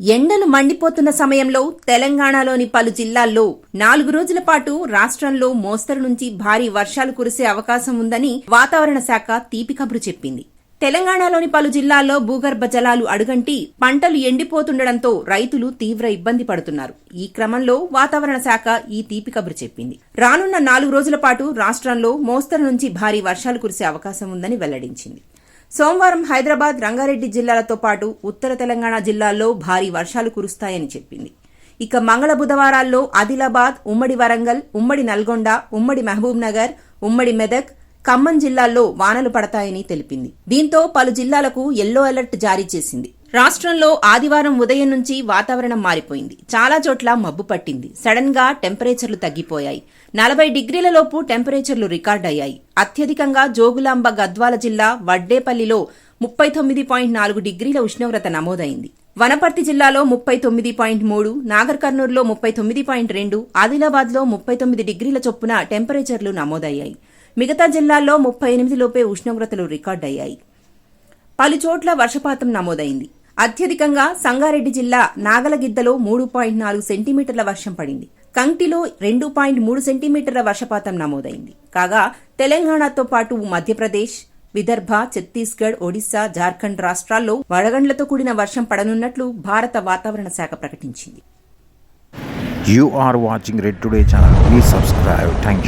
ఎండలు మండిపోతున్న సమయంలో తెలంగాణలోని పలు జిల్లాల్లో నాలుగు రోజుల పాటు రాష్ట్రంలో మోస్తరు నుంచి భారీ వర్షాలు కురిసే అవకాశం ఉందని వాతావరణ శాఖ తీపి కబురు చెప్పింది. తెలంగాణలోని పలు జిల్లాల్లో భూగర్భ జలాలు అడుగంటి పంటలు ఎండిపోతుండటంతో రైతులు తీవ్ర ఇబ్బంది పడుతున్నారు. ఈ క్రమంలో వాతావరణ శాఖ ఈ తీపి కబురు చెప్పింది. రానున్న నాలుగు రోజుల పాటు రాష్ట్రంలో మోస్తరు నుంచి భారీ వర్షాలు కురిసే అవకాశం ఉందని వెల్లడించింది. సోమవారం హైదరాబాద్ రంగారెడ్డి జిల్లాలతో పాటు ఉత్తర తెలంగాణ జిల్లాల్లో భారీ వర్షాలు కురుస్తాయని చెప్పింది. ఇక మంగళ బుధవారాల్లో ఆదిలాబాద్ ఉమ్మడి వరంగల్ ఉమ్మడి నల్గొండ ఉమ్మడి మహబూబ్ నగర్ ఉమ్మడి మెదక్ ఖమ్మం జిల్లాల్లో వానలు పడతాయని తెలిపింది. దీంతో పలు జిల్లాలకు ఎల్లో అలర్ట్ జారీ చేసింది. రాష్ట్రంలో ఆదివారం ఉదయం నుంచి వాతావరణం మారిపోయింది. చాలా చోట్ల మబ్బు పట్టింది. సడన్గా టెంపరేచర్లు తగ్గిపోయాయి. నలభై డిగ్రీలలోపు టెంపరేచర్లు టెంపరేచర్లు రికార్డయ్యాయి. అత్యధికంగా జోగులాంబ గద్వాల జిల్లా వడ్డేపల్లిలో ముప్పై తొమ్మిది పాయింట్ నాలుగు డిగ్రీల ఉష్ణోగ్రత నమోదైంది. వనపర్తి జిల్లాలో ముప్పై తొమ్మిది పాయింట్ మూడు నాగర్ కర్నూలులో ముప్పై తొమ్మిది పాయింట్ రెండు ఆదిలాబాద్లో ముప్పై తొమ్మిది డిగ్రీల చొప్పున టెంపరేచర్లు నమోదయ్యాయి. మిగతా జిల్లాల్లో ముప్పై ఎనిమిది లోపే ఉష్ణోగ్రతలు రికార్డయ్యాయి. అయ్యాయి పలుచోట్ల వర్షపాతం నమోదైంది. అత్యధికంగా సంగారెడ్డి జిల్లా నాగలగిద్దలో మూడు పాయింట్ నాలుగు సెంటీమీటర్ల వర్షం పడింది కంకిలో రెండు పాయింట్ మూడు సెంటీమీటర్ల వర్షపాతం నమోదైంది కాగా తెలంగాణతో పాటు మధ్యప్రదేశ్ విదర్భ ఛత్తీస్గఢ్ ఒడిశా జార్ఖండ్ రాష్ట్రాల్లో వడగండ్లతో కూడిన వర్షం పడనున్నట్లు భారత వాతావరణ శాఖ ప్రకటించింది You are watching red today channel. Please subscribe. Thank.